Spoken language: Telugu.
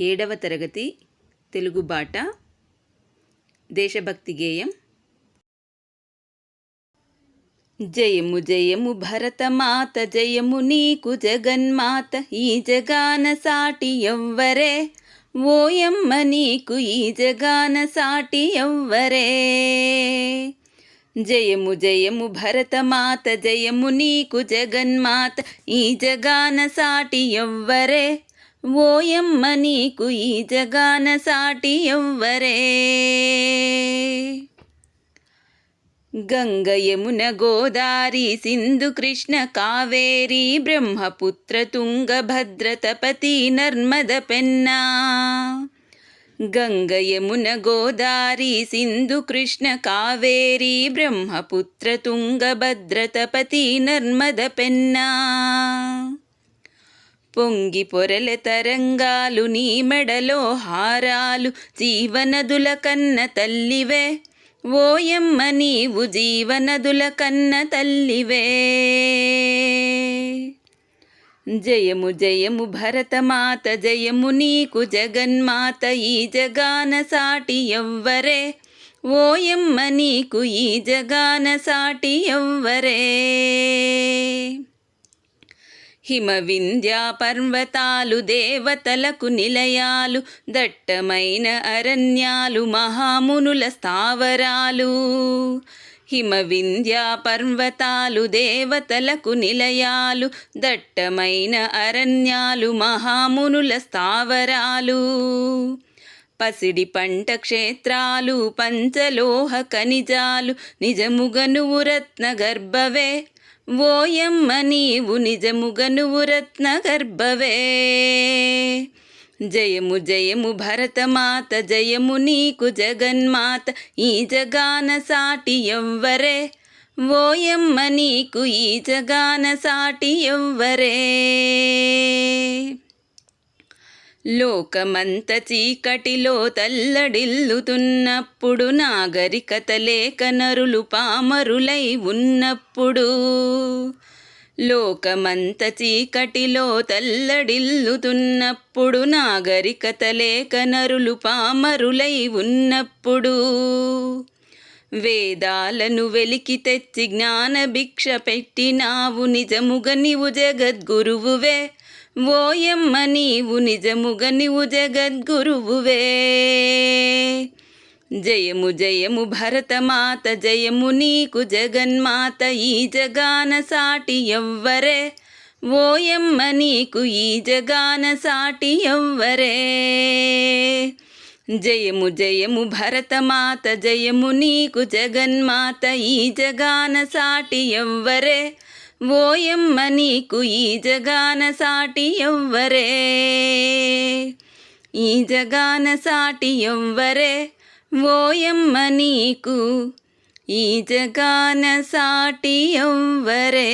ఏడవ తరగతి తెలుగు బాట దేశభక్తి గేయం. జయము జయము భరతమాత జయము నీకు జగన్మాత ఈ జగాన సాటి ఎవ్వరే? ఓయమ్మ నీకు ఈ జగాన సాటి ఎవ్వరే? జయము జయము భరతమాత జయము నీకు జగన్మాత ఈ జగాన సాటి ఎవ్వరే? ఓయమ్మ నీకు ఈ జగాన సాటి ఎవ్వరే? గంగ యమున గోదారి సింధు కృష్ణ కావేరి బ్రహ్మపుత్ర తుంగభద్ర తపతి నర్మద పెన్నా. గంగ యమున గోదారి సింధు కృష్ణ కావేరి బ్రహ్మపుత్ర తుంగభద్ర తపతి నర్మద పెన్నా. పొంగి పొరల తరంగాలు నీ మెడలో హారాలు జీవనదుల కన్న తల్లివే. ఓయమ్మ నీవు జీవనదుల కన్న తల్లివే. జయము జయము భరతమాత జయము నీకు జగన్మాత ఈ జగాన సాటి ఎవ్వరే. ఓయమ్మ నీకు ఈ జగాన సాటి ఎవ్వరే. హిమవింద్యా పర్వతాలు దేవతలకు నిలయాలు దట్టమైన అరణ్యాలు మహామునుల స్థావరాలు. హిమవింధ్యా పర్వతాలు దేవతలకు నిలయాలు దట్టమైన అరణ్యాలు మహామునుల స్థావరాలు. పసిడి పంట క్షేత్రాలు పంచలోహ ఖనిజాలు నిజముగనువు రత్న గర్భవే ఓయమ్మ నీవు నిజముగా నువ్వు రత్న గర్భవే జయము జయము భరతమాత జయము నీకు జగన్మాత ఈ జగాన సాటి ఎవ్వరే. ఓయమ్మ నీకు ఈ జగాన సాటి ఎవ్వరే. లోకమంత చీకటిలో తల్లడిల్లుతున్నప్పుడు నాగరికత లేక నరులు పామరులై ఉన్నప్పుడు లోకమంత చీకటిలో తల్లడిల్లుతున్నప్పుడు నాగరికత లేక నరులు పామరులై ఉన్నప్పుడు వేదాలను వెలికి తెచ్చి జ్ఞాన భిక్ష పెట్టినావు నిజముగ నీవు జగద్గురువువే. ఓయమ్మ నీవు నిజముగ నీవు జగద్గురువువే. జయము జయము భరతమాత జయము నీకు జగన్మాత ఈ జగాన సాటి ఎవ్వరే. ఓయమ్మ నీకు ఈ జగాన సాటి ఎవ్వరే. జయము జయము భరతమాత జయము నీకు జగన్మాత ఈ జగాన సాటి ఎవ్వరే. ఓయమ్మ నీకు ఈ జగాన సాటి ఎవ్వరే? ఈ జగాన సాటి ఎవ్వరే? ఓయమ్మ నీకు ఈ జగాన సాటి ఎవ్వరే?